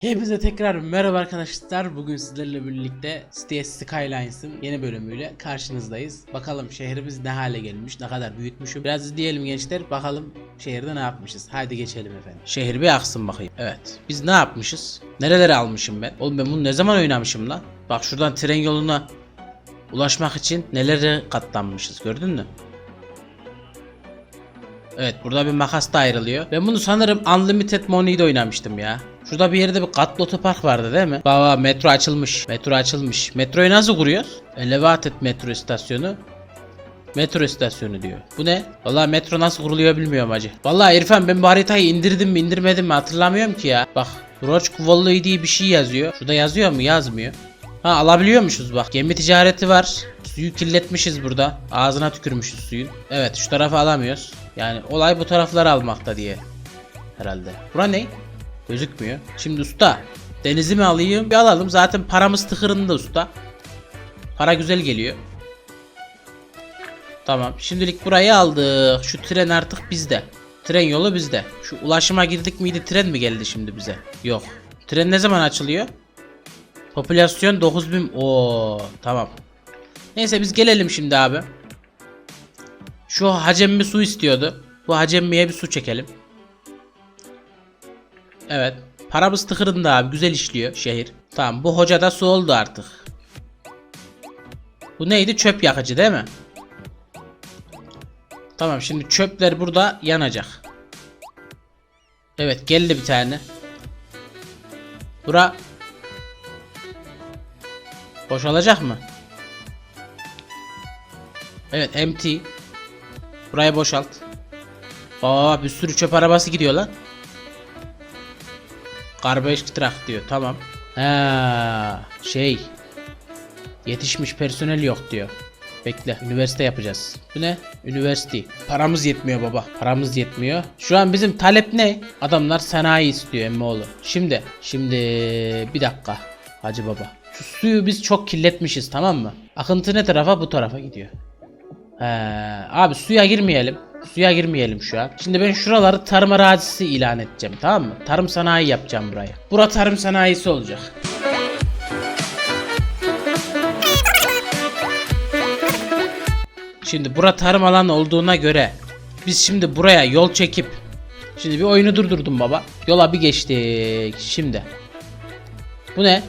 Hepinize tekrar merhaba arkadaşlar. Bugün sizlerle birlikte Cities Skylines'ın yeni bölümüyle karşınızdayız. Bakalım şehrimiz ne hale gelmiş, ne kadar büyütmüşüm. Biraz izleyelim gençler. Bakalım şehirde ne yapmışız. Haydi geçelim efendim. Şehir bir aksın bakayım. Evet. Biz ne yapmışız? Nerelere almışım ben? Oğlum ben bunu ne zaman oynamışım lan? Bak şuradan tren yoluna ulaşmak için nelere katlanmışız gördün mü? Evet burada bir makas da ayrılıyor. Ben bunu sanırım Unlimited Money'de oynamıştım ya. Şurada bir yerde bir katlı otopark vardı değil mi? Baba metro açılmış. Metro açılmış. Metroyu nasıl kuruyoruz? Elevated metro istasyonu. Metro istasyonu diyor. Bu ne? Vallahi metro nasıl kuruluyor bilmiyorum acı. Vallahi İrfan ben bu haritayı indirdim mi indirmedim mi hatırlamıyorum ki ya. Bak Roach Valley diye bir şey yazıyor. Şurada yazıyor mu? Yazmıyor. Ha alabiliyormuşuz bak. Gemi ticareti var. Suyu kirletmişiz burada. Ağzına tükürmüşüz suyun. Evet şu tarafı alamıyoruz. Yani olay bu tarafları almakta diye. Herhalde. Bura ne? Gözükmüyor. Şimdi usta. Denizi mi alayım? Bir alalım. Zaten paramız tıkırında usta. Para güzel geliyor. Tamam. Şimdilik burayı aldık. Şu tren artık bizde. Tren yolu bizde. Şu ulaşıma girdik miydi tren mi geldi şimdi bize? Yok. Tren ne zaman açılıyor? Popülasyon 9000. Oo tamam. Neyse biz gelelim şimdi abi. Şu hacemmi su istiyordu. Bu hacemmiye bir su çekelim. Evet. Paramız tıkırında abi. Güzel işliyor şehir. Tamam bu hoca da su oldu artık. Bu neydi? Çöp yakıcı değil mi? Tamam şimdi çöpler burada yanacak. Evet geldi bir tane. Bura boşalacak mı? Evet empty. Burayı boşalt. Aa bir sürü çöp arabası gidiyor lan. Garbage diyor. Tamam. Ha şey. Yetişmiş personel yok diyor. Bekle. Üniversite yapacağız. Bu ne? Üniversite. Paramız yetmiyor baba. Paramız yetmiyor. Şu an bizim talep ne? Adamlar sanayi istiyor emmoğlu. Şimdi. Şimdi bir dakika. Hacı baba. Şu suyu biz çok kirletmişiz tamam mı? Akıntı ne tarafa? Bu tarafa gidiyor. He, abi suya girmeyelim. Suya girmeyelim şu an. Şimdi ben şuraları tarım arazisi ilan edeceğim tamam mı? Tarım sanayi yapacağım buraya. Bura tarım sanayisi olacak. Şimdi bura tarım alanı olduğuna göre biz şimdi buraya yol çekip Şimdi bir oyunu durdurdum baba. Yola bir geçtik. Şimdi. Bu ne?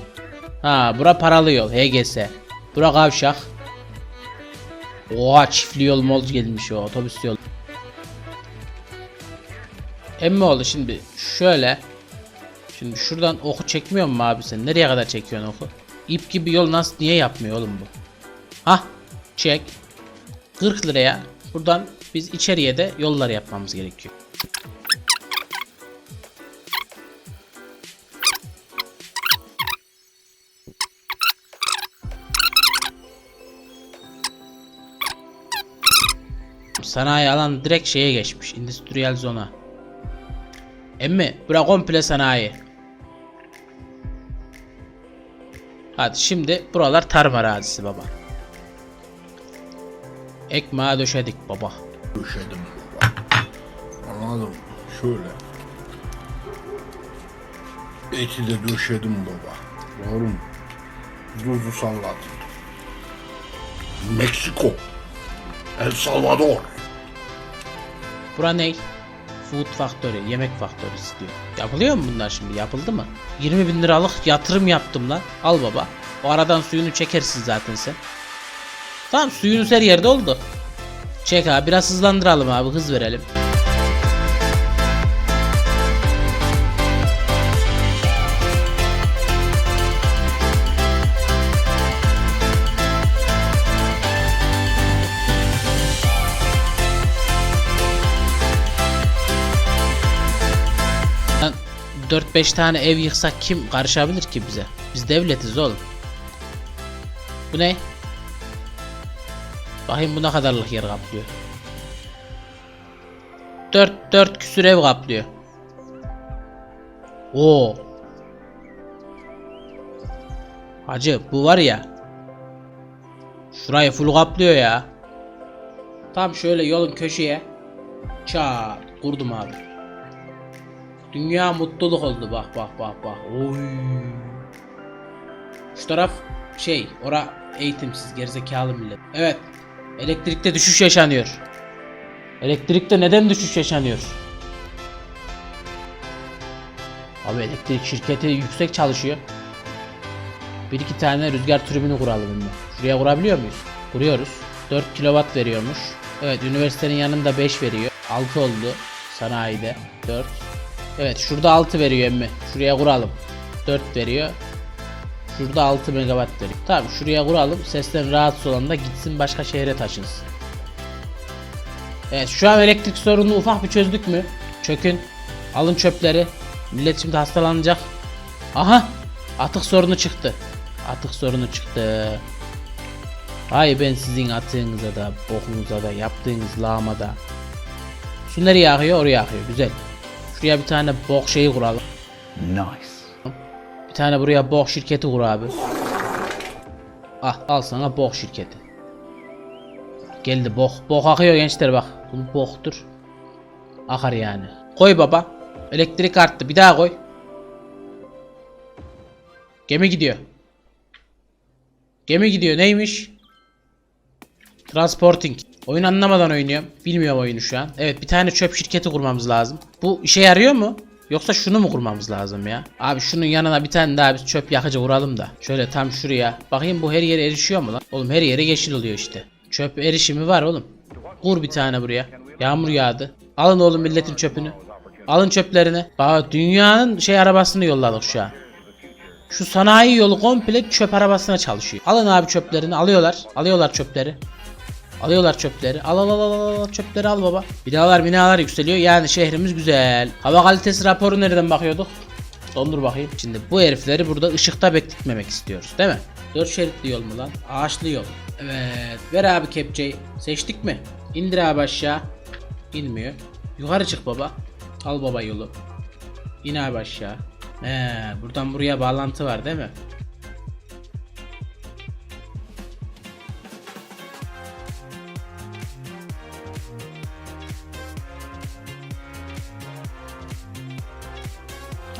Ha bura paralı yol. HGS. Bura kavşak. Oha çiftli yol mol gelmiş o otobüs yol. Emmi oldu şimdi şöyle. Şimdi şuradan oku çekmiyor mu abi sen? Nereye kadar çekiyorsun oku? İp gibi yol nasıl niye yapmıyor oğlum bu? Hah çek. 40 liraya buradan biz içeriye de yollar yapmamız gerekiyor. Sanayi alan direkt şeye geçmiş. Endüstriyel zona. Emmi bura komple sanayi. Hadi şimdi buralar tarım arazisi baba. Ekmeğe döşedik baba. döşedim baba. Anladım. Şöyle. Eti de döşedim baba. Doğru mu? Tuzu salladım. Meksiko. El Salvador. Bura ne? Food Factory, yemek faktörisi diyor. Yapılıyor mu bunlar şimdi? Yapıldı mı? 20 bin liralık yatırım yaptım lan. Al baba. O aradan suyunu çekersin zaten sen. Tamam suyunuz her yerde oldu. Çek abi biraz hızlandıralım abi hız verelim. 4-5 tane ev yıksak kim karışabilir ki bize? Biz devletiz oğlum. Bu ne? Bakayım bu ne kadarlık yer kaplıyor. 4 4 küsür ev kaplıyor. Oo. Hacı bu var ya. Şurayı full kaplıyor ya. Tam şöyle yolun köşeye. Çat kurdum abi. Dünya mutluluk oldu bak bak bak bak. Oy. Şu taraf şey, ora eğitimsiz gerizekalı millet. Evet. Elektrikte düşüş yaşanıyor. Elektrikte neden düşüş yaşanıyor? Abi elektrik şirketi yüksek çalışıyor. Bir iki tane rüzgar türbini kuralım bununla. Şuraya kurabiliyor muyuz? Kuruyoruz. 4 kW veriyormuş. Evet üniversitenin yanında 5 veriyor. 6 oldu. Sanayide 4. Evet şurada 6 veriyor emmi. Şuraya kuralım. 4 veriyor. Şurada 6 megawatt veriyor. Tamam şuraya kuralım. Sesten rahatsız olan da gitsin başka şehre taşınsın. Evet şu an elektrik sorununu ufak bir çözdük mü? Çökün. Alın çöpleri. Millet şimdi hastalanacak. Aha! Atık sorunu çıktı. Atık sorunu çıktı. Hay ben sizin atığınıza da, bokunuza da, yaptığınız lağma da. Su nereye akıyor? Oraya akıyor. Güzel. Şuraya bir tane bok şeyi kuralım. Nice. Bir tane buraya bok şirketi kur abi. Ah al sana bok şirketi. Geldi bok. Bok akıyor gençler bak. Bu boktur. Akar yani. Koy baba. Elektrik arttı. Bir daha koy. Gemi gidiyor. Gemi gidiyor. Neymiş? Transporting. Oyun anlamadan oynuyorum. Bilmiyorum oyunu şu an. Evet bir tane çöp şirketi kurmamız lazım. Bu işe yarıyor mu? Yoksa şunu mu kurmamız lazım ya? Abi şunun yanına bir tane daha bir çöp yakıcı vuralım da. Şöyle tam şuraya. Bakayım bu her yere erişiyor mu lan? Oğlum her yere yeşil oluyor işte. Çöp erişimi var oğlum. Kur bir tane buraya. Yağmur yağdı. Alın oğlum milletin çöpünü. Alın çöplerini. Bak dünyanın şey arabasını yolladık şu an. Şu sanayi yolu komple çöp arabasına çalışıyor. Alın abi çöplerini alıyorlar. Alıyorlar çöpleri. Alıyorlar çöpleri. Al al al al al, çöpleri al baba. Binalar binalar yükseliyor. Yani şehrimiz güzel. Hava kalitesi raporu nereden bakıyorduk? Dondur bakayım. Şimdi bu herifleri burada ışıkta bekletmemek istiyoruz değil mi? Dört şeritli yol mu lan? Ağaçlı yol. Evet. Ver abi kepçeyi. Seçtik mi? İndir abi aşağı. İnmiyor. Yukarı çık baba. Al baba yolu. İn abi aşağı. He, buradan buraya bağlantı var değil mi?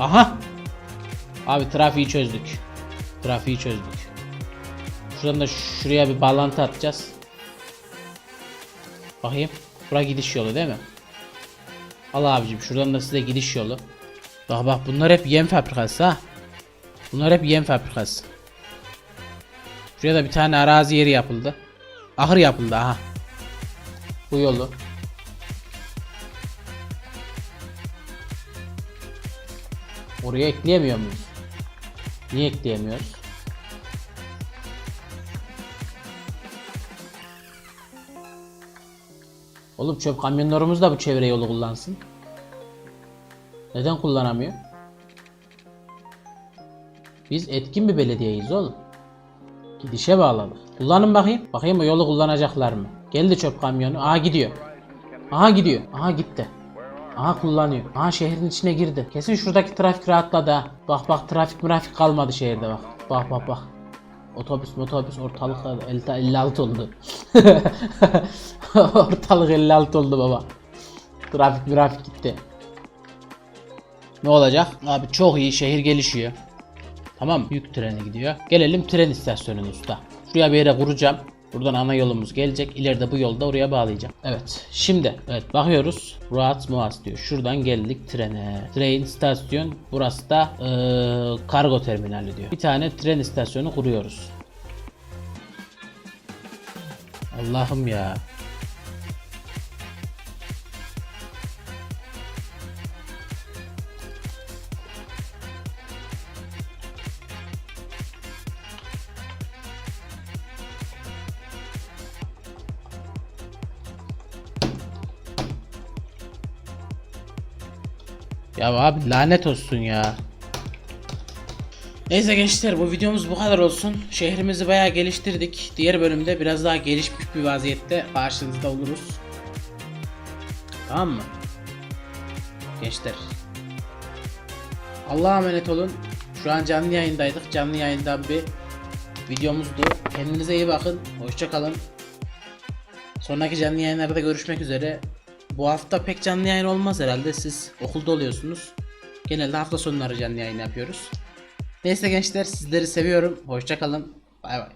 Aha. Abi trafiği çözdük. Trafiği çözdük. Şuradan da şuraya bir bağlantı atacağız. Bakayım. Bura gidiş yolu değil mi? Al abicim şuradan da size gidiş yolu. Bak bak bunlar hep yem fabrikası ha. Bunlar hep yem fabrikası. Şuraya da bir tane arazi yeri yapıldı. Ahır yapıldı aha. Bu yolu. Oraya ekleyemiyor muyuz? Niye ekleyemiyoruz? Oğlum çöp kamyonlarımız da bu çevre yolu kullansın. Neden kullanamıyor? Biz etkin bir belediyeyiz oğlum. Gidişe bağladık. Kullanın bakayım. Bakayım o yolu kullanacaklar mı? Geldi çöp kamyonu. Aha gidiyor. Aha gidiyor. Aha gitti. Aha kullanıyor. Aha şehrin içine girdi. Kesin şuradaki trafik rahatladı ha. Bak bak trafik trafik kalmadı şehirde bak. Bak bak bak. Otobüs otobüs ortalık 50 56 oldu. ortalık 56 oldu baba. Trafik trafik gitti. Ne olacak? Abi çok iyi şehir gelişiyor. Tamam yük treni gidiyor. Gelelim tren istasyonuna usta. Şuraya bir yere kuracağım. Buradan ana yolumuz gelecek. İleride bu yolda oraya bağlayacağım. Evet. Şimdi evet bakıyoruz. Rahat Muaz diyor. Şuradan geldik trene. Train istasyon. Burası da eee, kargo terminali diyor. Bir tane tren istasyonu kuruyoruz. Allah'ım ya. Ya abi lanet olsun ya. Neyse gençler bu videomuz bu kadar olsun. Şehrimizi bayağı geliştirdik. Diğer bölümde biraz daha gelişmiş bir vaziyette karşınızda oluruz. Tamam mı? Gençler. Allah'a emanet olun. Şu an canlı yayındaydık. Canlı yayından bir videomuzdu. Kendinize iyi bakın. Hoşça kalın. Sonraki canlı yayınlarda görüşmek üzere. Bu hafta pek canlı yayın olmaz herhalde. Siz okulda oluyorsunuz. Genelde hafta sonları canlı yayın yapıyoruz. Neyse gençler sizleri seviyorum. Hoşça kalın. Bay bay.